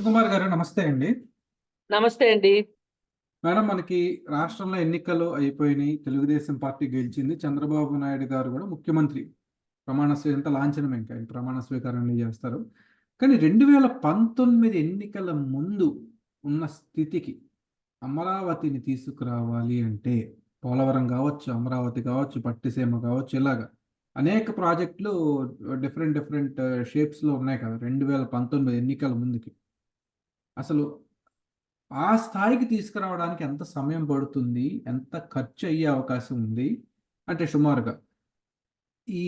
కృష్ణకుమార్ గారు నమస్తే అండి. నమస్తే అండి. మేడం మనకి రాష్ట్రంలో ఎన్నికలు అయిపోయినాయి. తెలుగుదేశం పార్టీ గెలిచింది. చంద్రబాబు నాయుడు గారు కూడా ముఖ్యమంత్రి. ప్రమాణ స్వీ ఎంత లాంఛనం ఇంకా. ఆయన ప్రమాణ స్వీకారాన్ని చేస్తారు. కానీ రెండు వేల పంతొమ్మిది ఎన్నికల ముందు ఉన్న స్థితికి అమరావతిని తీసుకురావాలి అంటే పోలవరం కావచ్చు అమరావతి కావచ్చు పట్టిసీమ కావచ్చు ఇలాగా అనేక ప్రాజెక్టులు డిఫరెంట్ డిఫరెంట్ షేప్స్లో ఉన్నాయి కదా. రెండు వేల పంతొమ్మిది ఎన్నికల ముందుకి. అసలు ఆ స్థాయికి తీసుకురావడానికి ఎంత సమయం పడుతుంది? ఎంత ఖర్చు అయ్యే అవకాశం ఉంది? అంటే సుమారుగా ఈ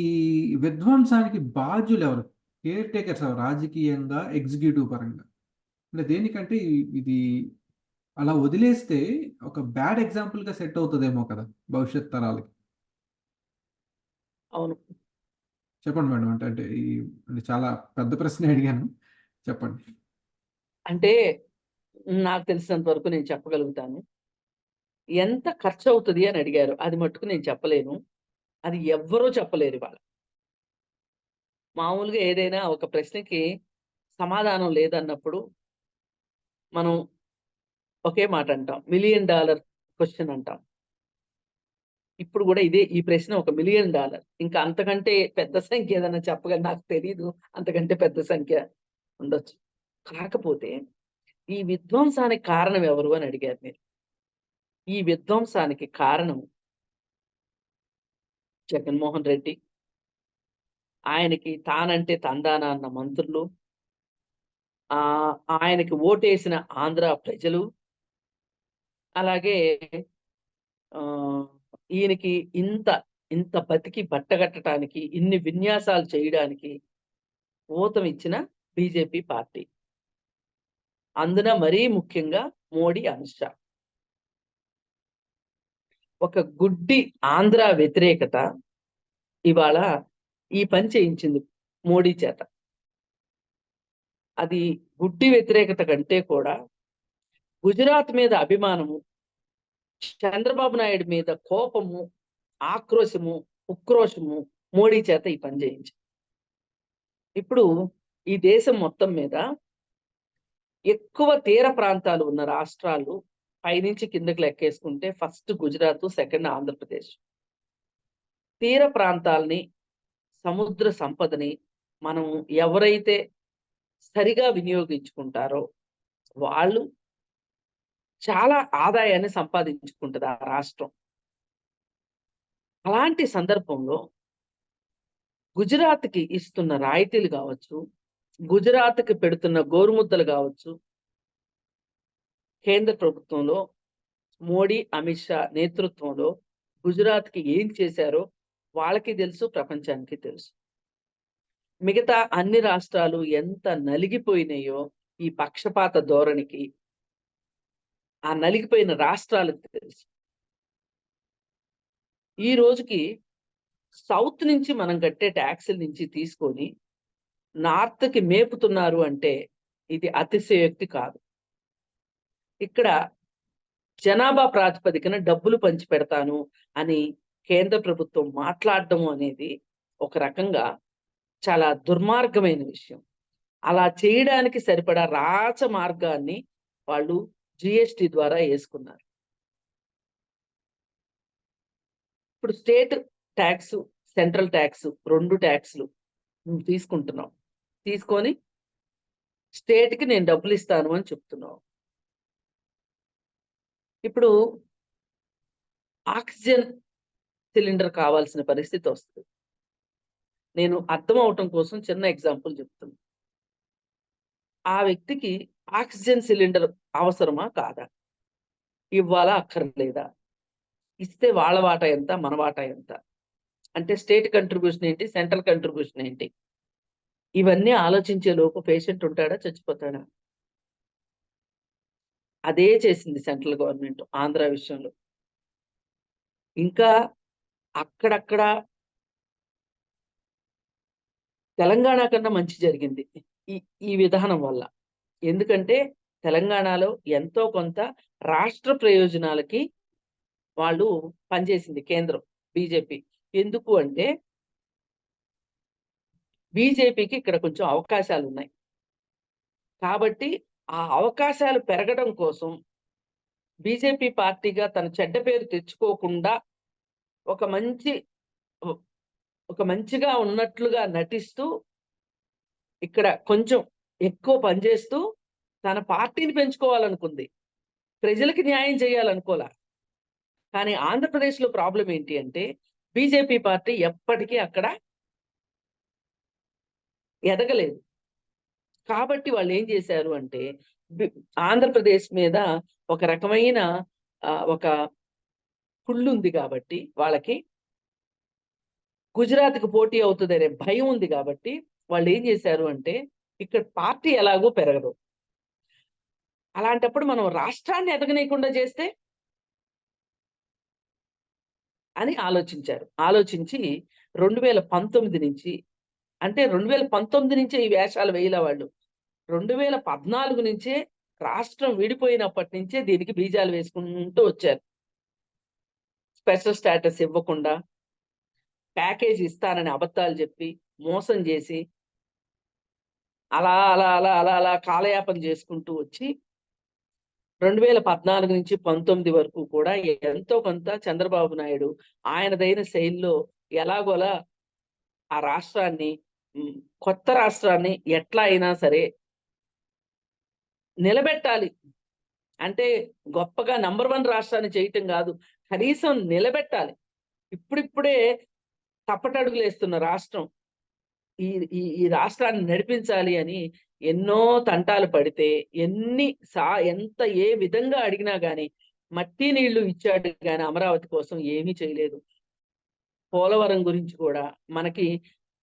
విధ్వంసానికి బాధ్యులు ఎవరు? కేర్ టేకర్స్ ఎవరు? రాజకీయంగా ఎగ్జిక్యూటివ్ పరంగా. అంటే దేనికంటే ఇది అలా వదిలేస్తే ఒక బ్యాడ్ ఎగ్జాంపుల్గా సెట్ అవుతుందేమో కదా భవిష్యత్ తరాలకి. అవును. చెప్పండి మేడం. అంటే అంటే ఈ అంటే చాలా పెద్ద ప్రశ్న అడిగాను. చెప్పండి. అంటే నాకు తెలిసినంత వరకు నేను చెప్పగలుగుతాను. ఎంత ఖర్చు అవుతుంది అని అడిగారు. అది మట్టుకు నేను చెప్పలేను. అది ఎవ్వరూ చెప్పలేరు ఇవాళ. మామూలుగా ఏదైనా ఒక ప్రశ్నకి సమాధానం లేదన్నప్పుడు మనం ఒకే మాట అంటాం. మిలియన్ డాలర్ క్వశ్చన్ అంటాం. ఇప్పుడు కూడా ఇదే ఈ ప్రశ్న ఒక మిలియన్ డాలర్. ఇంకా అంతకంటే పెద్ద సంఖ్య ఏదైనా చెప్పగా నాకు తెలియదు అంతకంటే పెద్ద సంఖ్య ఉండొచ్చు. కాకపోతే ఈ విధ్వంసానికి కారణం ఎవరు అని అడిగారు మీరు? ఈ విధ్వంసానికి కారణం జగన్మోహన్ రెడ్డి. ఆయనకి తానంటే తందాన అన్న మంత్రులు. ఆ ఆయనకి ఓటేసిన ఆంధ్ర ప్రజలు. అలాగే ఆ ఈయనకి ఇంత ఇంత బతికి బట్టగట్టడానికి ఇన్ని విన్యాసాలు చేయడానికి ఊతం ఇచ్చిన బీజేపీ పార్టీ. అందున మరీ ముఖ్యంగా మోడీ అమిత్ షా. ఒక గుడ్డి ఆంధ్ర వ్యతిరేకత ఇవాళ ఈ పని చేయించింది మోడీ చేత. అది గుడ్డి వ్యతిరేకత కంటే కూడా గుజరాత్ మీద అభిమానము చంద్రబాబు నాయుడు మీద కోపము ఆక్రోశము ఉక్రోషము మోడీ చేత ఈ పని చేయించింది. ఇప్పుడు ఈ దేశం మొత్తం మీద ఎక్కువ తీర ప్రాంతాలు ఉన్న రాష్ట్రాలు పైనుంచి కిందకి లెక్కేసుకుంటే ఫస్ట్ గుజరాత్ సెకండ్ ఆంధ్రప్రదేశ్. తీర ప్రాంతాల్ని సముద్ర సంపదని మనం ఎవరైతే సరిగా వినియోగించుకుంటారో వాళ్ళు చాలా ఆదాయాన్ని సంపాదించుకుంటుంది ఆ రాష్ట్రం. అలాంటి సందర్భంలో గుజరాత్కి ఇస్తున్న రాయితీలు కావచ్చు గుజరాత్కి పెడుతున్న గోరుముద్దలు కావచ్చు కేంద్ర ప్రభుత్వంలో మోడీ అమిత్ షా నేతృత్వంలో గుజరాత్కి ఏం చేశారో వాళ్ళకి తెలుసు ప్రపంచానికి తెలుసు. మిగతా అన్ని రాష్ట్రాలు ఎంత నలిగిపోయినాయో ఈ పక్షపాత ధోరణికి ఆ నలిగిపోయిన రాష్ట్రాలకు తెలుసు. ఈ రోజుకి సౌత్ నుంచి మనం కట్టే ట్యాక్సుల నుంచి తీసుకొని నార్త్కి మేపుతున్నారు అంటే ఇది అతిశయోక్తి కాదు. ఇక్కడ జనాభా ప్రాతిపదికన డబ్బులు పంచి పెడతాను అని కేంద్ర ప్రభుత్వం మాట్లాడడం అనేది ఒక రకంగా చాలా దుర్మార్గమైన విషయం. అలా చేయడానికి సరిపడా రాచ మార్గాన్ని వాళ్ళు జిఎస్టి ద్వారా వేసుకున్నారు ఇప్పుడు స్టేట్ ట్యాక్స్ సెంట్రల్ ట్యాక్స్ రెండు ట్యాక్స్లు తీసుకుంటున్నాం తీసుకొని స్టేట్కి నేను డబ్బులు ఇస్తాను అని చెప్తున్నావు. ఇప్పుడు ఆక్సిజన్ సిలిండర్ కావాల్సిన పరిస్థితి వస్తుంది. నేను అర్థం అవటం కోసం చిన్న ఎగ్జాంపుల్ చెప్తున్నా. ఆ వ్యక్తికి ఆక్సిజన్ సిలిండర్ అవసరమా కాదా? ఇవ్వాలా అక్కర్లేదా? ఇస్తే వాళ్ళ వాటా ఎంత మన వాటా ఎంత? అంటే స్టేట్ కంట్రిబ్యూషన్ ఏంటి సెంట్రల్ కంట్రిబ్యూషన్ ఏంటి? ఇవన్నీ ఆలోచించే లోపు పేషెంట్ ఉంటాడా చచ్చిపోతాడా? అదే చేసింది సెంట్రల్ గవర్నమెంట్ ఆంధ్ర విషయంలో. ఇంకా అక్కడక్కడ తెలంగాణ కన్నా మంచి జరిగింది ఈ ఈ విధానం వల్ల. ఎందుకంటే తెలంగాణలో ఎంతో కొంత రాష్ట్ర ప్రయోజనాలకి వాళ్ళు పనిచేసింది కేంద్రం బీజేపీ. ఎందుకు అంటే బీజేపీకి ఇక్కడ కొంచెం అవకాశాలు ఉన్నాయి కాబట్టి ఆ అవకాశాలు పెరగడం కోసం బీజేపీ పార్టీగా తన చెడ్డ పేరు తెచ్చుకోకుండా ఒక మంచి ఒక మంచిగా ఉన్నట్లుగా నటిస్తూ ఇక్కడ కొంచెం ఎక్కువ పనిచేస్తూ తన పార్టీని పెంచుకోవాలనుకుంది. ప్రజలకి న్యాయం చేయాలనుకోలే. కానీ ఆంధ్రప్రదేశ్లో ప్రాబ్లం ఏంటి అంటే బీజేపీ పార్టీ ఎప్పటికీ అక్కడ ఎదగలేదు. కాబట్టి వాళ్ళు ఏం చేశారు అంటే ఆంధ్రప్రదేశ్ మీద ఒక రకమైన ఆ, ఒక కుళ్ళు ఉంది కాబట్టి వాళ్ళకి గుజరాత్కి పోటీ అవుతుంది అనే భయం ఉంది కాబట్టి వాళ్ళు ఏం చేశారు అంటే ఇక్కడ పార్టీ ఎలాగో పెరగదు. అలాంటప్పుడు మనం రాష్ట్రాన్ని ఎదగనీయకుండా చేస్తే? అని ఆలోచించారు. ఆలోచించి రెండు వేల పంతొమ్మిది నుంచి అంటే రెండు వేల పంతొమ్మిది నుంచే ఈ వేషాలు వేయలే వాళ్ళు. రెండు వేల పద్నాలుగు నుంచే రాష్ట్రం విడిపోయినప్పటి నుంచే దీనికి బీజాలు వేసుకుంటూ వచ్చారు. స్పెషల్ స్టేటస్ ఇవ్వకుండా ప్యాకేజ్ ఇస్తానని అబద్ధాలు చెప్పి మోసం చేసి అలా అలా అలా అలా అలా కాలయాపన చేసుకుంటూ వచ్చి రెండు వేల పద్నాలుగు నుంచి పంతొమ్మిది వరకు కూడా ఎంతో కొంత చంద్రబాబు నాయుడు ఆయనదైన శైలిలో ఎలాగోలా ఆ రాష్ట్రాన్ని కొత్త రాష్ట్రాన్ని ఎట్లా అయినా సరే నిలబెట్టాలి. అంటే గొప్పగా నంబర్ వన్ రాష్ట్రాన్ని చేయటం కాదు కనీసం నిలబెట్టాలి. ఇప్పుడిప్పుడే తప్పటడుగులు వేస్తున్న రాష్ట్రం ఈ ఈ ఈ రాష్ట్రాన్ని నడిపించాలి అని ఎన్నో తంటాలు పడితే ఎన్ని సా ఎంత ఏ విధంగా అడిగినా గాని మట్టి నీళ్ళు ఇచ్చాడు కానీ అమరావతి కోసం ఏమీ చేయలేదు. పోలవరం గురించి కూడా మనకి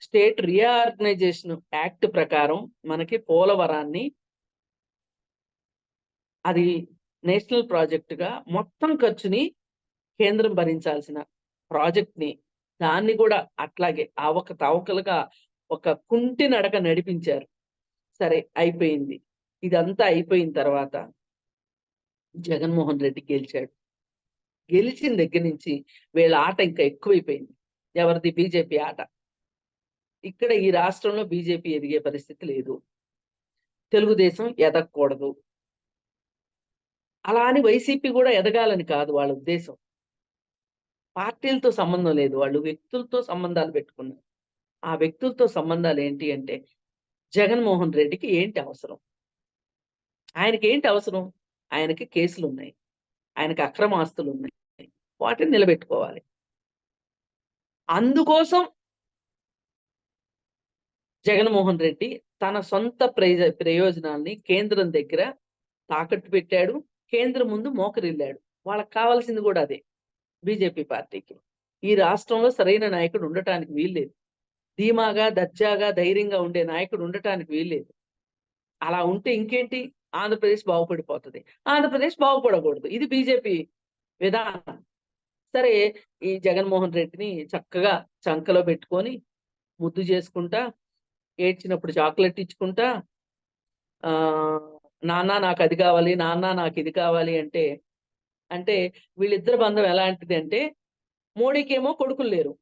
స్టేట్ రీఆర్గనైజేషన్ యాక్ట్ ప్రకారం మనకి పోలవరాన్ని అది నేషనల్ ప్రాజెక్టుగా మొత్తం ఖర్చుని కేంద్రం భరించాల్సిన ప్రాజెక్ట్ని దాన్ని కూడా అట్లాగే అవక తవకలుగా ఒక కుంటి నడక నడిపించారు. సరే అయిపోయింది. ఇదంతా అయిపోయిన తర్వాత జగన్మోహన్ రెడ్డి గెలిచాడు. గెలిచిన దగ్గర నుంచి వీళ్ళ ఆట ఇంకా ఎక్కువైపోయింది. ఎవరిది? బీజేపీ ఆట. ఇక్కడ ఈ రాష్ట్రంలో బీజేపీ ఎదిగే పరిస్థితి లేదు. తెలుగుదేశం ఎదగకూడదు. అలా అని వైసీపీ కూడా ఎదగాలని కాదు వాళ్ళ ఉద్దేశం. పార్టీలతో సంబంధం లేదు. వాళ్ళు వ్యక్తులతో సంబంధాలు పెట్టుకున్నారు. ఆ వ్యక్తులతో సంబంధాలు ఏంటి అంటే జగన్మోహన్ రెడ్డికి ఏంటి అవసరం? ఆయనకి ఏంటి అవసరం? ఆయనకి కేసులు ఉన్నాయి. ఆయనకి అక్రమ ఆస్తులు ఉన్నాయి. వాటిని నిలబెట్టుకోవాలి. అందుకోసం జగన్మోహన్ రెడ్డి తన సొంత ప్రయోజ ప్రయోజనాల్ని కేంద్రం దగ్గర తాకట్టు పెట్టాడు. కేంద్రం ముందు మోకరిల్లాడు. వాళ్ళకి కావాల్సింది కూడా అదే. బీజేపీ పార్టీకి. ఈ రాష్ట్రంలో సరైన నాయకుడు ఉండటానికి వీల్లేదు. ధీమాగా దర్జాగా ధైర్యంగా ఉండే నాయకుడు ఉండటానికి వీల్లేదు. అలా ఉంటే ఇంకేంటి? ఆంధ్రప్రదేశ్ బాగుపడిపోతుంది. ఆంధ్రప్రదేశ్ బాగుపడకూడదు. ఇది బీజేపీ విధానం. సరే ఈ జగన్మోహన్ రెడ్డిని చక్కగా చంకలో పెట్టుకొని ముద్దు చేసుకుంటా ఏడ్చినప్పుడు చాక్లెట్ ఇచ్చుకుంటా ఆ నాన్న నాకు అది కావాలి నాన్న నాకు ఇది కావాలి అంటే అంటే వీళ్ళిద్దరి బంధం ఎలాంటిది అంటే మోడీకేమో కొడుకులు లేరు.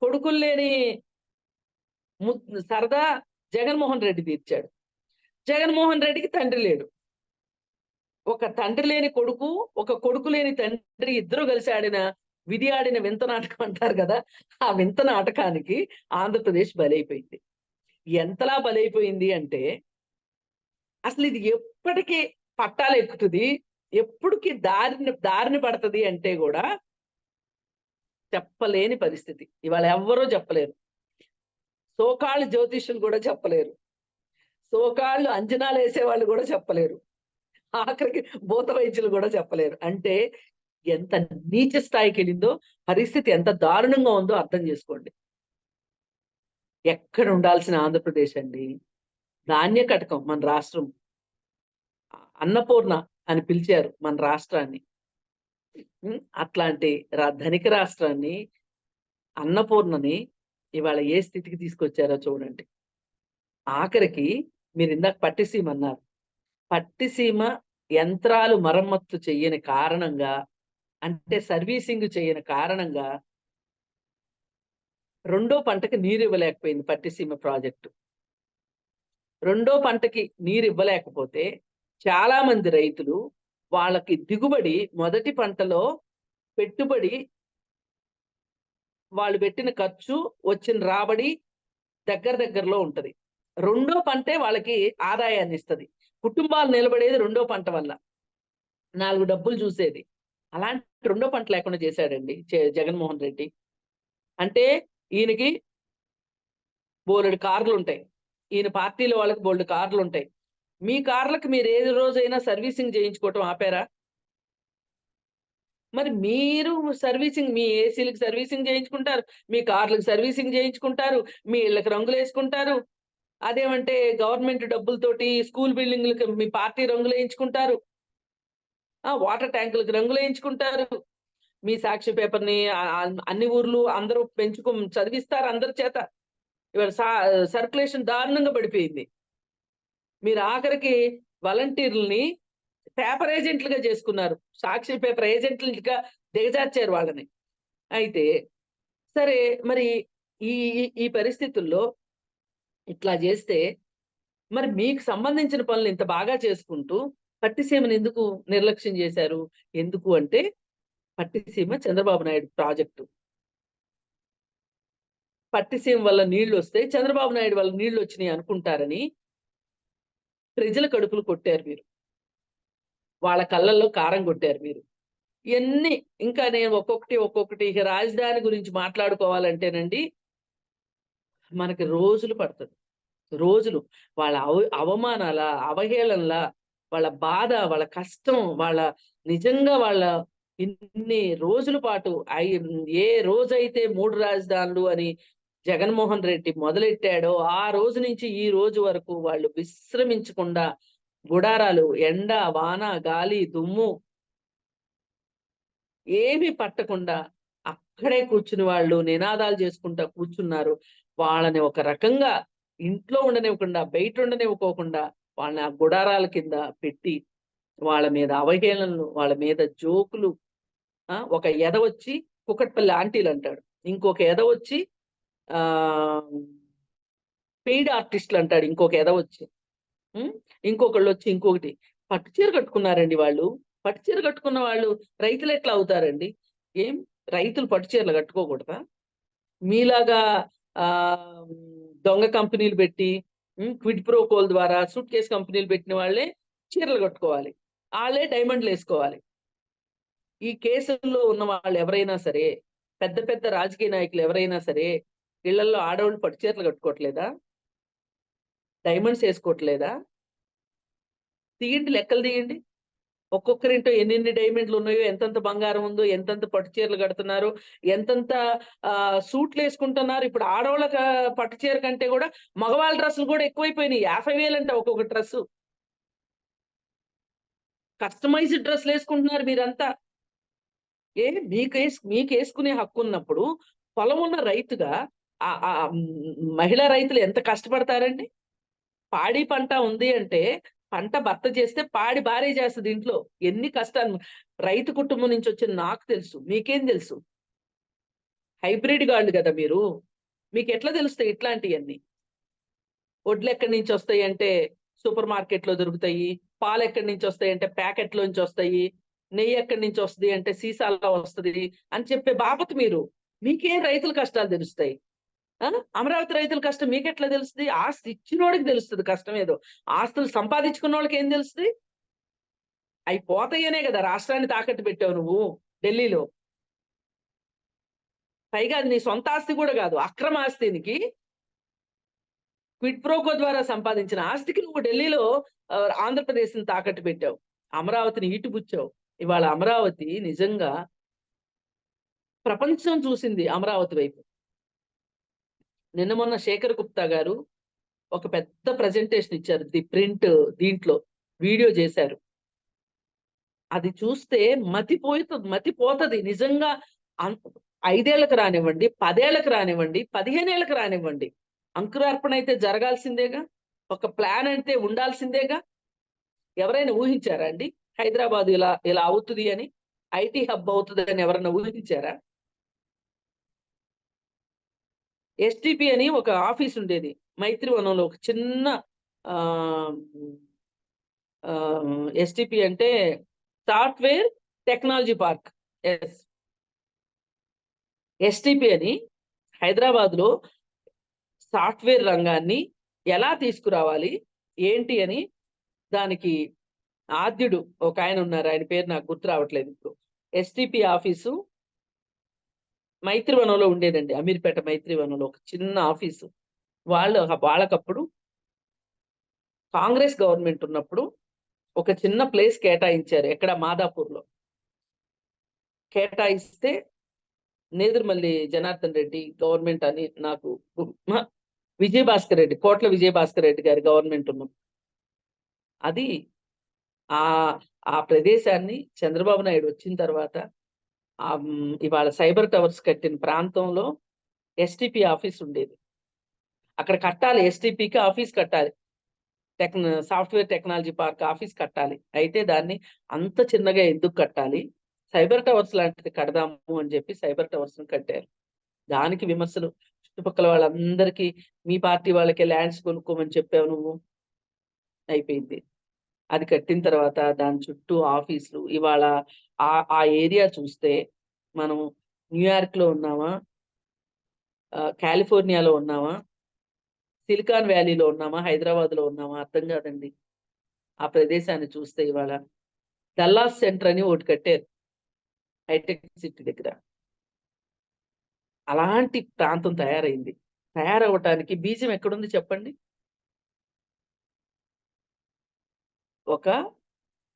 కొడుకులు లేని ము- సరదా జగన్మోహన్ రెడ్డి తీర్చాడు. జగన్మోహన్ రెడ్డికి తండ్రి లేడు. ఒక తండ్రి లేని కొడుకు ఒక కొడుకు లేని తండ్రి ఇద్దరు కలిసి ఆడిన విధి ఆడిన వింత నాటకం అంటారు కదా ఆ వింత నాటకానికి ఆంధ్రప్రదేశ్ బలైపోయింది. ఎంతలా బలైపోయింది అంటే అసలు ఇది ఎప్పటికీ పట్టాలు ఎక్కుతుంది ఎప్పటికి దారిని దారిని పడుతుంది అంటే కూడా చెప్పలేని పరిస్థితి. ఇవాళ ఎవ్వరూ చెప్పలేరు. సోకాళ్ళు జ్యోతిష్యులు కూడా చెప్పలేరు. సోకాళ్ళు అంచనాలు వేసేవాళ్ళు కూడా చెప్పలేరు. ఆఖరికి భూత వైద్యులు కూడా చెప్పలేరు. అంటే ఎంత నీచ స్థాయికి వెళ్ళిందో పరిస్థితి ఎంత దారుణంగా ఉందో అర్థం చేసుకోండి. ఎక్కడ ఉండాల్సిన ఆంధ్రప్రదేశ్ అండి? ధాన్య కటకం మన రాష్ట్రం. అన్నపూర్ణ అని పిలిచారు మన రాష్ట్రాన్ని. అట్లాంటి రా- ధనిక రాష్ట్రాన్ని అన్నపూర్ణని ఇవాళ ఏ స్థితికి తీసుకొచ్చారో చూడండి. ఆఖరికి మీరు ఇందాక పట్టిసీమ అన్నారు. పట్టిసీమ యంత్రాలు మరమ్మత్తు చెయ్యని కారణంగా అంటే సర్వీసింగ్ చేయని కారణంగా రెండో పంటకి నీరు ఇవ్వలేకపోయింది పట్టిసీమ ప్రాజెక్టు. రెండో పంటకి నీరు ఇవ్వలేకపోతే చాలా మంది రైతులు వాళ్ళకి దిగుబడి మొదటి పంటలో పెట్టుబడి వాళ్ళు పెట్టిన ఖర్చు వచ్చిన రాబడి దగ్గర దగ్గరలో ఉంటది. రెండో పంటే వాళ్ళకి ఆదాయాన్ని ఇస్తుంది. కుటుంబాలు నిలబడేది రెండో పంట వల్ల. నాలుగు డబ్బులు చూసేది. అలాంటి రెండో పంట లేకుండా చేశాడండి జ- జగన్మోహన్ రెడ్డి. అంటే ఈయనకి బోలెడు కార్లు ఉంటాయి ఈయన పార్టీలో వాళ్ళకి బోలెడు కార్లు ఉంటాయి మీ కార్లకు మీరు ఏ రోజైనా సర్వీసింగ్ చేయించుకోవటం ఆపారా? మరి మీరు సర్వీసింగ్ మీ ఏసీలకు సర్వీసింగ్ చేయించుకుంటారు మీ కార్లకు సర్వీసింగ్ చేయించుకుంటారు మీ ఇళ్ళకి రంగులు వేసుకుంటారు అదేమంటే గవర్నమెంట్ డబ్బులతోటి స్కూల్ బిల్డింగ్లకు మీ పార్టీ రంగులు వేయించుకుంటారు ఆ వాటర్ ట్యాంకులకు రంగులు వేయించుకుంటారు మీ సాక్షి పేపర్ని ని అన్ని ఊర్లు అందరూ పెంచుకు చదివిస్తారు అందరి చేత. ఇవాళ సర్క్యులేషన్ దారుణంగా పడిపోయింది. మీరు ఆఖరికి వాలంటీర్లని పేపర్ ఏజెంట్లుగా చేసుకున్నారు. సాక్షి పేపర్ ఏజెంట్లుగా దిగజార్చారు వాళ్ళని. అయితే సరే మరి ఈ ఈ- ఈ పరిస్థితుల్లో ఇట్లా చేస్తే మరి మీకు సంబంధించిన పనులు ఇంత బాగా చేసుకుంటూ పట్టిసీమను ఎందుకు నిర్లక్ష్యం చేశారు? ఎందుకు అంటే పట్టిసీమ చంద్రబాబు నాయుడు ప్రాజెక్టు. పట్టిసీమ వల్ల నీళ్ళు వస్తాయి చంద్రబాబు నాయుడు వల్ల నీళ్ళు వచ్చినాయి అనుకుంటారని ప్రజల కడుపులు కొట్టారు మీరు వాళ్ళ కళ్ళల్లో కారం కొట్టారు మీరు ఇవన్నీ ఇంకా నేను ఒక్కొక్కటి ఒక్కొక్కటి ఇక రాజధాని గురించి మాట్లాడుకోవాలంటేనండి మనకి రోజులు పడుతుంది. రోజులు వాళ్ళ అవ అవమానాల అవహేళనల వాళ్ళ బాధ వాళ్ళ కష్టం వాళ్ళ నిజంగా వాళ్ళ ఇన్ని రోజుల పాటు ఏ రోజైతే మూడు రాజధానులు అని జగన్మోహన్ రెడ్డి మొదలెట్టాడో ఆ రోజు నుంచి ఈ రోజు వరకు వాళ్ళు విశ్రమించకుండా గుడారాలు ఎండ వాన గాలి దుమ్ము ఏమీ పట్టకుండా అక్కడే కూర్చుని వాళ్ళు నినాదాలు చేసుకుంటా కూర్చున్నారు. వాళ్ళని ఒక రకంగా ఇంట్లో ఉండనివ్వకుండా బయట ఉండనివ్వకోకుండా వాళ్ళని ఆ గుడారాల కింద పెట్టి వాళ్ళ మీద అవహేళనలు వాళ్ళ మీద జోకులు ఒక ఎద వచ్చి కుకట్పల్లి ఆంటీలు అంటాడు. ఇంకొక ఎద వచ్చి ఆ పెయిడ్ ఆర్టిస్టులు అంటాడు ఇంకొక ఎద వచ్చి. ఇంకొకళ్ళు వచ్చి ఇంకొకటి. పట్టు చీర కట్టుకున్నారండి వాళ్ళు. పట్టు చీర కట్టుకున్న వాళ్ళు రైతులు ఎట్లా అవుతారండి? ఏం? రైతులు పట్టు చీరలు కట్టుకోకూడదా? మీలాగా ఆ దొంగ కంపెనీలు పెట్టి క్విడ్ ప్రోకోల్ ద్వారా సూట్ కేస్ కంపెనీలు పెట్టిన వాళ్ళే చీరలు కట్టుకోవాలి. వాళ్ళే డైమండ్లు వేసుకోవాలి. ఈ కేసుల్లో ఉన్న వాళ్ళు ఎవరైనా సరే పెద్ద పెద్ద రాజకీయ నాయకులు ఎవరైనా సరే ఇళ్ళలో ఆడవాళ్ళు పట్టు చీరలు కట్టుకోవట్లేదా? డైమండ్స్ వేసుకోవట్లేదా? తీయండి లెక్కలు తీయండి. ఒక్కొక్కరింటో ఎన్నెన్ని డైమండ్లు ఉన్నాయో ఎంతెంత బంగారం ఉందో ఎంతెంత పట్టు చీరలు కడుతున్నారు ఎంతెంత సూట్లు వేసుకుంటున్నారు. ఇప్పుడు ఆడవాళ్ళ పట్టు చీర కంటే కూడా మగవాళ్ళ డ్రెస్సులు కూడా ఎక్కువైపోయినాయి. యాభై వేలంటే ఒక్కొక్క డ్రెస్ కస్టమైజ్డ్ డ్రెస్సులు వేసుకుంటున్నారు మీరంతా. ఏ మీకు మీకేసుకునే మీకు వేసుకునే హక్కు ఉన్నప్పుడు పొలం ఉన్న రైతుగా ఆ మహిళా రైతులు ఎంత కష్టపడతారండి? పాడి పంట ఉంది అంటే పంట భర్త చేస్తే పాడి భారీ చేస్తుంది ఇంట్లో ఎన్ని కష్టాలు. రైతు కుటుంబం నుంచి వచ్చిన నాకు తెలుసు మీకేం తెలుసు? హైబ్రిడ్ గాళ్ళు కదా మీరు. మీకు ఎట్లా తెలుస్తాయి ఇట్లాంటివన్నీ వడ్లు ఎక్కడి నుంచి వస్తాయి అంటే సూపర్ మార్కెట్లో దొరుకుతాయి పాలు ఎక్కడి నుంచి వస్తాయి అంటే ప్యాకెట్లోంచి వస్తాయి నెయ్యి ఎక్కడి నుంచి వస్తుంది అంటే సీసాలో వస్తుంది అని చెప్పే బాపత్ మీరు. మీకేం రైతుల కష్టాలు తెలుస్తాయి. అమరావతి రైతుల కష్టం మీకెట్లా తెలుస్తుంది? ఆస్తి ఇచ్చినోడికి తెలుస్తుంది కష్టం ఏదో. ఆస్తులు సంపాదించుకున్న వాళ్ళకి ఏం తెలుస్తుంది? అవి పోతాయనే కదా రాష్ట్రాన్ని తాకట్టు పెట్టావు నువ్వు ఢిల్లీలో. పైగా అది నీ సొంత ఆస్తి కూడా కాదు అక్రమ ఆస్తినికి క్విడ్ ప్రోకో ద్వారా సంపాదించిన ఆస్తికి నువ్వు ఢిల్లీలో ఆంధ్రప్రదేశ్ని తాకట్టు పెట్టావు. అమరావతిని ఈటుబుచ్చావు ఇవాళ అమరావతి నిజంగా ప్రపంచం చూసింది అమరావతి వైపు. నిన్న మొన్న శేఖర్ గుప్తా గారు ఒక పెద్ద ప్రజెంటేషన్ ఇచ్చారు. ది ప్రింట్ దీంట్లో వీడియో చేశారు. అది చూస్తే మతిపోతుంది మతిపోతుంది. నిజంగా ఐదేళ్ళకు రానివ్వండి పదేళ్ళకు రానివ్వండి పదిహేనేళ్ళకు రానివ్వండి. అంకురార్పణ అయితే జరగాల్సిందేగా? ఒక ప్లాన్ అయితే ఉండాల్సిందేగా? ఎవరైనా ఊహించారా అండి? హైదరాబాద్ ఇలా ఇలా అవుతుంది అని ఐటీ హబ్ అవుతుంది అని ఎవరైనా ఊహించారా? ఎస్టిపి అని ఒక ఆఫీస్ ఉండేది. మైత్రివనంలో ఒక చిన్న ఎస్టిపి అంటే software technology park. S STP అని హైదరాబాద్లో సాఫ్ట్వేర్ రంగాన్ని ఎలా తీసుకురావాలి? ఏంటి అని దానికి ఆద్యుడు ఒక ఆయన ఉన్నారు ఆయన పేరు నాకు గుర్తు రావట్లేదు ఇప్పుడు. ఎస్టిపి ఆఫీసు మైత్రివనంలో ఉండేదండి. అమీర్పేట మైత్రివనంలో ఒక చిన్న ఆఫీసు. వాళ్ళు వాళ్ళకప్పుడు కాంగ్రెస్ గవర్నమెంట్ ఉన్నప్పుడు ఒక చిన్న ప్లేస్ కేటాయించారు ఎక్కడ? మాదాపూర్లో. కేటాయిస్తే నేదురుమల్లి జనార్దన్ రెడ్డి గవర్నమెంట్ అని నాకు విజయభాస్కర్ రెడ్డి కోట్ల విజయభాస్కర్ రెడ్డి గారి గవర్నమెంట్ ఉన్నప్పుడు. అది ఆ ఆ ప్రదేశాన్ని చంద్రబాబు నాయుడు వచ్చిన తర్వాత ఆ ఇవాళ సైబర్ టవర్స్ కట్టిన ప్రాంతంలో ఎస్టిపి ఆఫీస్ ఉండేది. అక్కడ కట్టాలి ఎస్టిపికి ఆఫీస్ కట్టాలి. Tech software technology park office కట్టాలి. అయితే దాన్ని అంత చిన్నగా ఎందుకు కట్టాలి? సైబర్ టవర్స్ లాంటిది కడదాము అని చెప్పి సైబర్ టవర్స్ని కట్టారు. దానికి విమర్శలు. చుట్టుపక్కల వాళ్ళందరికీ మీ పార్టీ వాళ్ళకి ల్యాండ్స్ కొనుక్కోమని చెప్పావు నువ్వు. అయిపోయింది. అది కట్టిన తర్వాత దాని చుట్టూ ఆఫీసులు ఇవాళ ఆ ఆ ఏరియా చూస్తే మనం న్యూయార్క్లో ఉన్నామా కాలిఫోర్నియాలో ఉన్నామా? సిలికాన్ వ్యాలీలో ఉన్నామా? హైదరాబాద్లో ఉన్నామా? అర్థం కాదండి. ఆ ప్రదేశాన్ని చూస్తే ఇవాళ డల్లాస్ సెంటర్ అని ఒకటి కట్టారు హైటెక్ సిటీ దగ్గర. అలాంటి ప్రాంతం తయారైంది. తయారవటానికి బీజం ఎక్కడుంది చెప్పండి? ఒక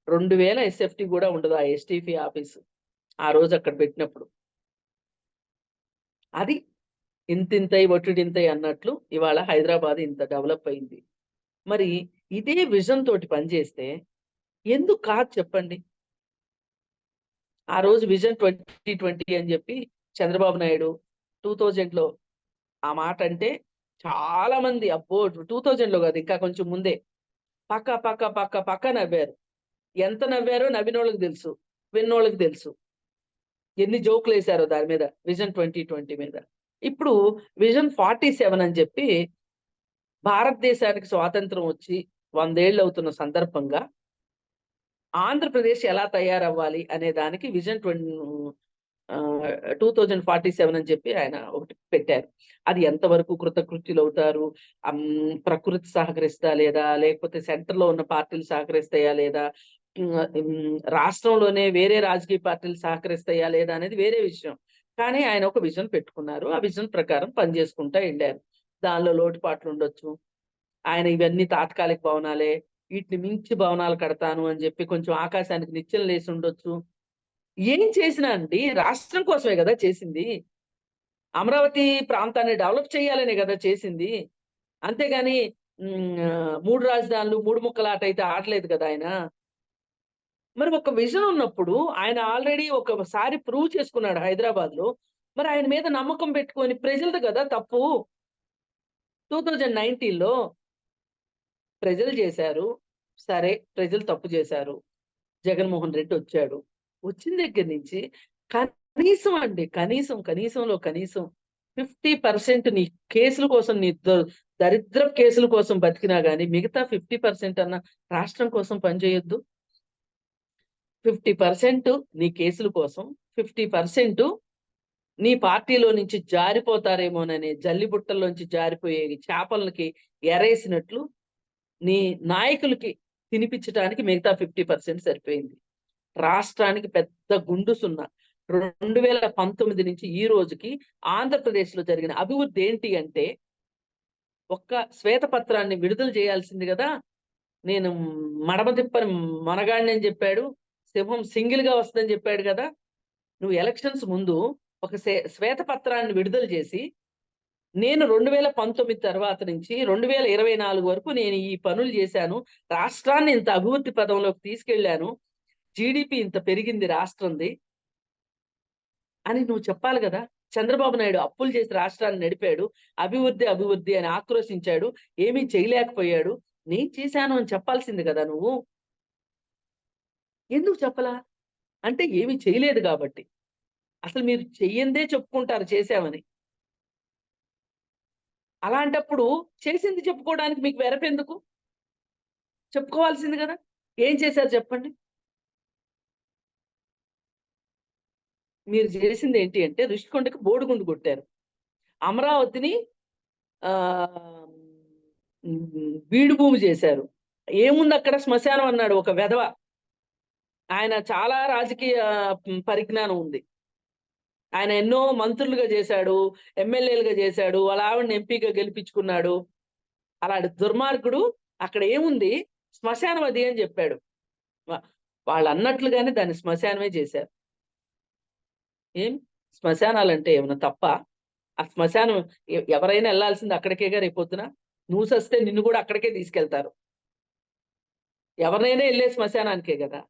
రెండు వేల ఎస్ఎఫ్టీ కూడా ఉండదు ఆ ఎస్టీఫీ ఆఫీస్ ఆ రోజు అక్కడ పెట్టినప్పుడు. అది ఇంతింతై ఒట్టిడింతై అన్నట్లు ఇవాళ హైదరాబాద్ ఇంత డెవలప్ అయింది. మరి ఇదే విజన్ తోటి పనిచేస్తే ఎందుకు కాదు చెప్పండి? ఆ రోజు విజన్ ట్వంటీ ట్వంటీ అని చెప్పి చంద్రబాబు నాయుడు టూ థౌజండ్లో ఆ మాట అంటే చాలా మంది అబ్బో టూ థౌజండ్లో కాదు ఇంకా కొంచెం ముందే పక్క పక్క పక్క పక్క నవ్వారు. ఎంత నవ్వారో నవ్వినోళ్ళకి తెలుసు విన్నోళ్ళకి తెలుసు. ఎన్ని జోకులు వేశారో దాని మీద విజన్ ట్వంటీ ట్వంటీ మీద. ఇప్పుడు విజన్ ఫార్టీ సెవెన్ అని చెప్పి భారతదేశానికి స్వాతంత్రం వచ్చి వందేళ్ళు అవుతున్న సందర్భంగా ఆంధ్రప్రదేశ్ ఎలా తయారవ్వాలి అనే దానికి vision twenty two thousand forty seven అని చెప్పి ఆయన ఒకటి పెట్టారు. అది ఎంతవరకు కృతకృత్యులు అవుతారు? ప్రకృతి సహకరిస్తా లేదా? లేకపోతే సెంటర్లో ఉన్న పార్టీలు సహకరిస్తాయా లేదా? రాష్ట్రంలోనే వేరే రాజకీయ పార్టీలు సహకరిస్తాయా లేదా అనేది వేరే విషయం. కానీ ఆయన ఒక విజన్ పెట్టుకున్నారు. ఆ విజన్ ప్రకారం పనిచేసుకుంటా వెళ్ళారు. దానిలో లోటుపాట్లు ఉండొచ్చు. ఆయన ఇవన్నీ తాత్కాలిక భవనాలే. వీటిని మించి భవనాలు కడతాను అని చెప్పి కొంచెం ఆకాశానికి నిచ్చెన లేసి ఉండొచ్చు. ఏం చేసినా అండి రాష్ట్రం కోసమే కదా చేసింది. అమరావతి ప్రాంతాన్ని డెవలప్ చేయాలనే కదా చేసింది. అంతేగాని మూడు రాజధానులు మూడు ముక్కలాట అయితే ఆడలేదు కదా ఆయన. మరి ఒక విజన్ ఉన్నప్పుడు ఆయన ఆల్రెడీ ఒకసారి ప్రూవ్ చేసుకున్నాడు హైదరాబాద్లో మరి ఆయన మీద నమ్మకం పెట్టుకొని ప్రజలది కదా తప్పు. టూ థౌజండ్ నైన్టీన్లో ప్రజలు చేశారు. సరే ప్రజలు తప్పు చేశారు. జగన్మోహన్ రెడ్డి వచ్చాడు. వచ్చిన దగ్గర నుంచి కనీసం అండి కనీసం కనీసంలో కనీసం ఫిఫ్టీ పర్సెంట్ నీ కేసుల కోసం నీ దరిద్ర కేసుల కోసం బతికినా గానీ మిగతా ఫిఫ్టీ పర్సెంట్ అన్న రాష్ట్రం కోసం పనిచేయొద్దు ఫిఫ్టీ పర్సెంట్ నీ కేసుల కోసం ఫిఫ్టీ పర్సెంట్ నీ పార్టీలో నుంచి జారిపోతారేమోననే జల్లిబుట్టల్లోంచి జారిపోయే చేపలకి ఎరేసినట్లు నీ నాయకులకి తినిపించడానికి మిగతా ఫిఫ్టీ పర్సెంట్ సరిపోయింది. రాష్ట్రానికి పెద్ద గుండు సున్నా. రెండు వేల పంతొమ్మిది నుంచి ఈ రోజుకి ఆంధ్రప్రదేశ్లో జరిగిన అభివృద్ధి ఏంటి అంటే ఒక్క శ్వేతపత్రాన్ని విడుదల చేయాల్సింది కదా. నేను మడమ తిప్పని మనగాడిని అని చెప్పాడు సింహం సింగిల్గా వస్తుందని చెప్పాడు కదా. నువ్వు ఎలక్షన్స్ ముందు ఒక శ్వే- శ్వేతపత్రాన్ని విడుదల చేసి నేను రెండు వేల పంతొమ్మిది తర్వాత నుంచి రెండు వేల ఇరవై నాలుగు వరకు నేను ఈ పనులు చేశాను. రాష్ట్రాన్ని ఇంత అభివృద్ధి పదంలోకి తీసుకెళ్ళాను జీడిపి ఇంత పెరిగింది రాష్ట్రంది అని నువ్వు చెప్పాలి కదా. చంద్రబాబు నాయుడు అప్పులు చేసి రాష్ట్రాన్ని నడిపాడు. అభివృద్ధి అభివృద్ధి అని ఆక్రోశించాడు. ఏమీ చేయలేకపోయాడు. నేను చేశాను అని చెప్పాల్సింది కదా నువ్వు. ఎందుకు చెప్పలా? అంటే ఏమీ చేయలేదు కాబట్టి. అసలు మీరు చెయ్యందే చెప్పుకుంటారు చేశామని. అలాంటప్పుడు చేసింది చెప్పుకోవడానికి మీకు వెరపెందుకు? చెప్పుకోవాల్సింది కదా. ఏం చేశారు చెప్పండి. మీరు చేసింది ఏంటి అంటే ఋషికొండకి బోడిగుండు కొట్టారు. అమరావతిని ఆ బీడు భూమి చేశారు. ఏముంది అక్కడ శ్మశానం అన్నాడు ఒక వెధవ. ఆయన చాలా రాజకీయ పరిజ్ఞానం ఉంది. ఆయన ఎన్నో మంత్రులుగా చేశాడు ఎమ్మెల్యేలుగా చేశాడు వాళ్ళ ఆవిడని ఎంపీగా గెలిపించుకున్నాడు. అలాంటి దుర్మార్గుడు అక్కడ ఏముంది? శ్మశానం అది అని చెప్పాడు. వాళ్ళు అన్నట్లుగానే దాన్ని శ్మశానమే చేశారు. ఏం? శ్మశానాలు అంటే ఏమన్నా తప్ప? ఆ శ్మశానం ఎ- ఎవరైనా వెళ్ళాల్సింది అక్కడికేగా రేపొద్దున నువ్వు సస్తే నిన్ను కూడా అక్కడికే తీసుకెళ్తారు. ఎవరినైనా వెళ్ళే శ్మశానానికే కదా?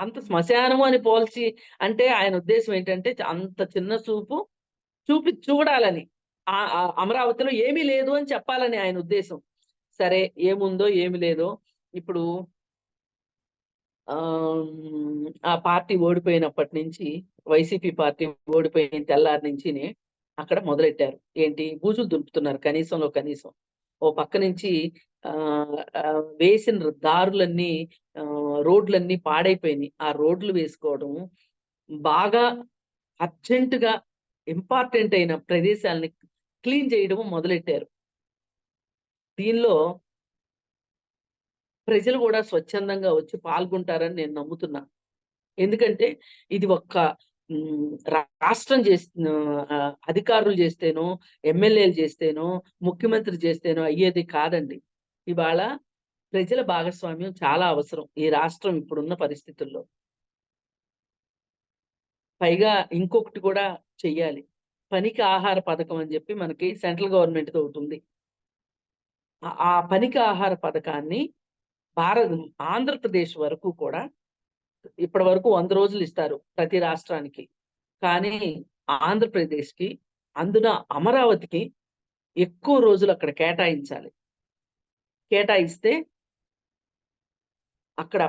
అంత శ్మశానము అని పోల్చి అంటే ఆయన ఉద్దేశం ఏంటంటే అంత చిన్న చూపు చూపి చూడాలని. ఆ అమరావతిలో ఏమీ లేదు అని చెప్పాలని ఆయన ఉద్దేశం. సరే ఏముందో ఏమి లేదో ఇప్పుడు ఆ పార్టీ ఓడిపోయినప్పటి నుంచి వైసీపీ పార్టీ ఓడిపోయిన తెల్లారి నుంచి అక్కడ మొదలెట్టారు. ఏంటి? బూజులు దులుపుతున్నారు కనీసంలో కనీసం. ఓ పక్క నుంచి ఆ వేసిన దారులన్నీ ఆ, రోడ్లన్నీ పాడైపోయినాయి. ఆ రోడ్లు వేసుకోవడం బాగా అర్జెంటుగా ఇంపార్టెంట్ అయిన ప్రదేశాలని క్లీన్ చేయడం మొదలెట్టారు. దీనిలో ప్రజలు కూడా స్వచ్ఛందంగా వచ్చి పాల్గొంటారని నేను నమ్ముతున్నా. ఎందుకంటే ఇది ఒక్క రాష్ట్రం చే అధికారులు చేస్తేనో ఎమ్మెల్యేలు చేస్తేనో ముఖ్యమంత్రి చేస్తేనో అయ్యేది కాదండి. ఇవాళ ప్రజల భాగస్వామ్యం చాలా అవసరం ఈ రాష్ట్రం ఇప్పుడున్న పరిస్థితుల్లో. పైగా ఇంకొకటి కూడా చెయ్యాలి. పనికి ఆహార పథకం అని చెప్పి మనకి సెంట్రల్ గవర్నమెంట్ ఒకటి ఉంది. ఆ- ఆ పనికి ఆహార పథకాన్ని భారత ఆంధ్రప్రదేశ్ వరకు కూడా ఇప్పటి వరకు వంద రోజులు ఇస్తారు ప్రతి రాష్ట్రానికి. కానీ ఆంధ్రప్రదేశ్కి అందున అమరావతికి ఎక్కువ రోజులు అక్కడ కేటాయించాలి. కేటాయిస్తే అక్కడ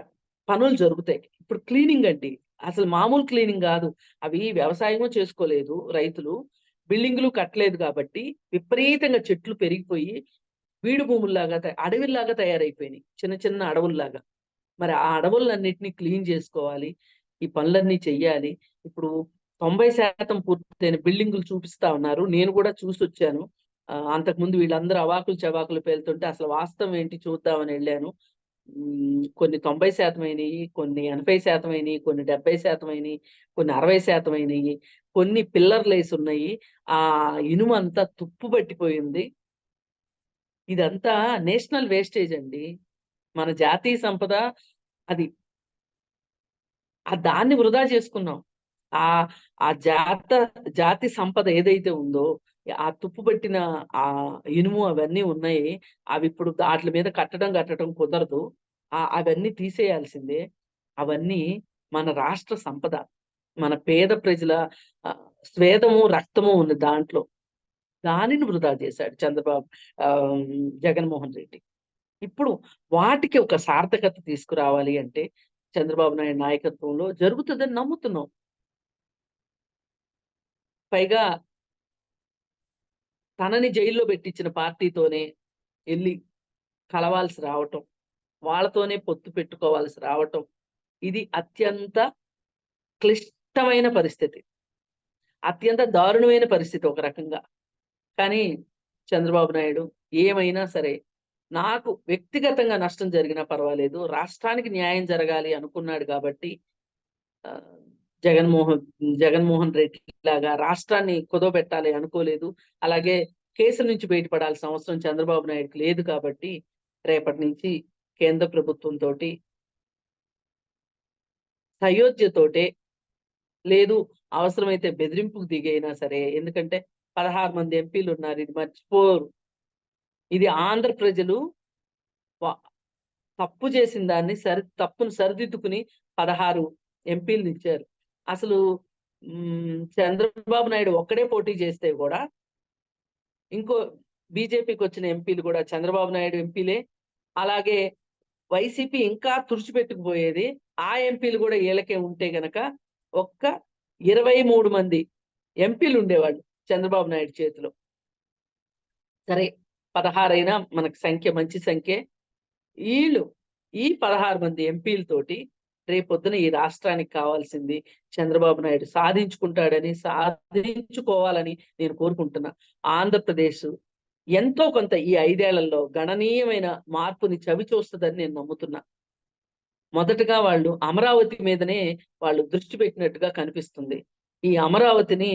పనులు జరుగుతాయి. ఇప్పుడు క్లీనింగ్ అండి. అసలు మామూలు క్లీనింగ్ కాదు. అవి వ్యవసాయమో చేసుకోలేదు రైతులు. బిల్డింగులు కట్టలేదు కాబట్టి విపరీతంగా చెట్లు పెరిగిపోయి బీడు భూముల్లాగా అడవిల్లాగా తయారైపోయినాయి. చిన్న చిన్న అడవుల్లాగా. మరి ఆ అడవులన్నింటినీ క్లీన్ చేసుకోవాలి. ఈ పనులన్నీ చెయ్యాలి. ఇప్పుడు తొంభై శాతం పూర్తయిన బిల్డింగులు చూపిస్తా ఉన్నారు. నేను కూడా చూసి వచ్చాను. అంతకుముందు వీళ్ళందరూ అవాకులు చవాకులు పేలుతుంటే అసలు వాస్తవం ఏంటి చూద్దామని వెళ్ళాను. కొన్ని తొంభై శాతం అయినాయి కొన్ని ఎనభై శాతం అయినాయి కొన్ని డెబ్బై శాతం అయినాయి కొన్ని అరవై శాతం అయినాయి కొన్ని పిల్లర్లు వేసి ఉన్నాయి. ఆ ఇనుము అంతా తుప్పు పట్టిపోయింది. ఇదంతా నేషనల్ వేస్టేజ్ అండి. మన జాతీయ సంపద అది ఆ దాన్ని వృధా చేసుకున్నాం. ఆ ఆ జాత జాతి సంపద ఏదైతే ఉందో ఆ తుప్పు పట్టిన ఆ ఇనుము అవన్నీ ఉన్నాయి. అవి ఇప్పుడు వాటి మీద కట్టడం కట్టడం కుదరదు. ఆ అవన్నీ తీసేయాల్సిందే. అవన్నీ మన రాష్ట్ర సంపద మన పేద ప్రజల స్వేదము రక్తము ఉంది దాంట్లో. దానిని వృధా చేశాడు చంద్రబాబు జగన్మోహన్ రెడ్డి. ఇప్పుడు వాటికి ఒక సార్థకత తీసుకురావాలి అంటే చంద్రబాబు నాయుడు నాయకత్వంలో జరుగుతుందని నమ్ముతున్నాం. పైగా తనని జైల్లో పెట్టించిన పార్టీతోనే వెళ్ళి కలవాల్సి రావటం వాళ్ళతోనే పొత్తు పెట్టుకోవాల్సి రావటం ఇది అత్యంత క్లిష్టమైన పరిస్థితి. అత్యంత దారుణమైన పరిస్థితి ఒక రకంగా. కానీ చంద్రబాబు నాయుడు ఏమైనా సరే నాకు వ్యక్తిగతంగా నష్టం జరిగినా పర్వాలేదు. రాష్ట్రానికి న్యాయం జరగాలి అనుకున్నాడు కాబట్టి జగన్మోహన్ జగన్మోహన్ రెడ్డి లాగా రాష్ట్రాన్ని కుదవబెట్టాలి అనుకోలేదు. అలాగే కేసు నుంచి బయటపడాల్సిన అవసరం చంద్రబాబు నాయుడుకి లేదు కాబట్టి రేపటి నుంచి కేంద్ర ప్రభుత్వం తోటి సయోధ్యతోటే లేదు. అవసరమైతే బెదిరింపుకు దిగైనా సరే. ఎందుకంటే పదహారు మంది ఎంపీలు ఉన్నారు. ఇది మర్చిపోరు. ఇది ఆంధ్ర ప్రజలు తప్పు చేసిన దాన్ని సరి తప్పును సరిదిద్దుకుని పదహారు ఎంపీలు ఇచ్చారు. అసలు చంద్రబాబు నాయుడు ఒక్కడే పోటీ చేస్తే కూడా ఇంకో బీజేపీకి వచ్చిన ఎంపీలు కూడా చంద్రబాబు నాయుడు ఎంపీలే. అలాగే వైసీపీ ఇంకా తుడిచిపెట్టుకుపోయేది ఆ ఎంపీలు కూడా వీళ్ళకే ఉంటే గనక ఒక్క ఇరవై మూడు మంది ఎంపీలు ఉండేవాళ్ళు. చంద్రబాబు నాయుడు చేతిలో. సరే పదహారైనా మనకు సంఖ్య మంచి సంఖ్య. వీళ్ళు ఈ పదహారు మంది ఎంపీలతోటి రేపొద్దున ఈ రాష్ట్రానికి కావాల్సింది చంద్రబాబు నాయుడు సాధించుకుంటాడని సాధించుకోవాలని నేను కోరుకుంటున్నా. ఆంధ్రప్రదేశ్ ఎంతో కొంత ఈ ఐదేళ్ళలో గణనీయమైన మార్పుని చవి చూస్తుందని నేను నమ్ముతున్నా. మొదటగా వాళ్ళు అమరావతి మీదనే వాళ్ళు దృష్టి పెట్టినట్టుగా కనిపిస్తుంది. ఈ అమరావతిని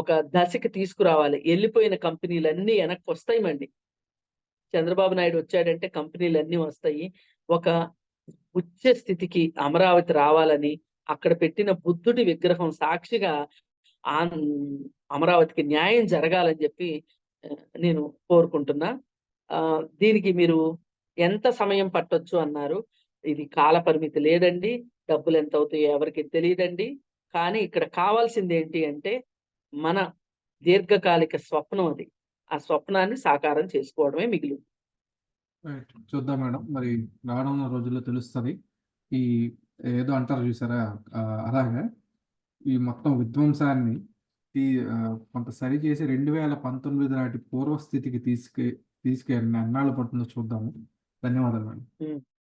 ఒక దశకి తీసుకురావాలి. వెళ్ళిపోయిన కంపెనీలన్నీ వెనక్కి వస్తాయి మండి చంద్రబాబు నాయుడు వచ్చాడంటే కంపెనీలన్నీ వస్తాయి. ఒక ఉచ్చ స్థితికి అమరావతి రావాలని అక్కడ పెట్టిన బుద్ధుడి విగ్రహం సాక్షిగా ఆ అమరావతికి న్యాయం జరగాలని చెప్పి నేను కోరుకుంటున్నా. ఆ దీనికి మీరు ఎంత సమయం పట్టొచ్చు అన్నారు. ఇది కాల పరిమితి లేదండి. డబ్బులు ఎంత అవుతాయో ఎవరికి తెలియదండి. కానీ ఇక్కడ కావాల్సింది ఏంటి అంటే మన దీర్ఘకాలిక స్వప్నం అది. ఆ స్వప్నాన్ని సాకారం చేసుకోవడమే మిగిలి చూద్దాం మేడం. మరి రానున్న రోజుల్లో తెలుస్తుంది. ఈ ఏదో అంటారు చూసారా? అలాగా ఈ మొత్తం విధ్వంసాన్ని కొంత సరి చేసి రెండు వేల పంతొమ్మిది నాటి పూర్వస్థితికి తీసుకు తీసుకెళ్ళి ఎన్నాళ్ళు పడుతుందో చూద్దాము. ధన్యవాదాలు మేడం.